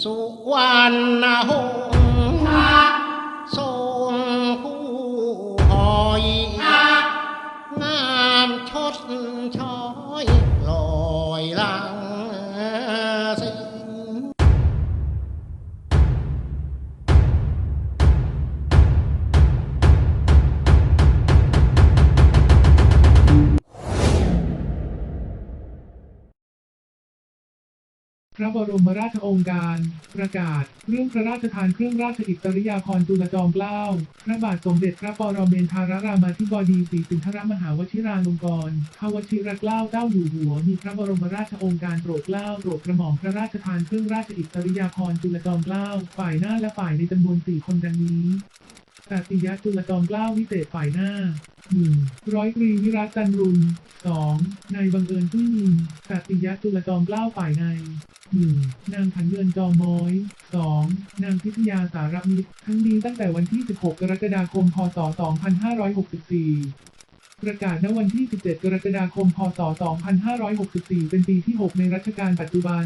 สุวรรณหงษ์ทรงผู้หอยงามชดช้อยลอยลัง พระบรมราชโองการ ประกาศ เรื่องพระราชทานเครื่องราชอิสริยาภรณ์จุลจอมเกล้า พระบาทสมเด็จพระปรเมนทรรามาธิบดีศรีสินธรมหาวชิราลงกรณ์พระวชิรเกล้าเจ้าอยู่หัว มีพระบรมราชโองการโปรดเกล้าโปรดกระหม่อมพระราชทานเครื่องราชอิสริยาภรณ์จุลจอมเกล้า ฝ่ายหน้าและฝ่ายในจำนวนสี่คนดังนี้ตติยะจุลจอมเกล้าวิเศษฝ่ายหน้าหนึ่งร้อยตรีวิรัตจันรุนสองนายบังเอิญพึ่งยินตติยะจุลจอมเกล้าฝ่ายใน หนึ่งนางขันเงินจอม้อยสองนางพิทยาสารมิตรทั้งนี้ตั้งแต่วันที่ 16 กรกฎาคม พศ 2564 ประกาศณวันที่ 17 กรกฎาคม พศ 2564 เป็นปีที่ 6 ในรัชกาลปัจจุบัน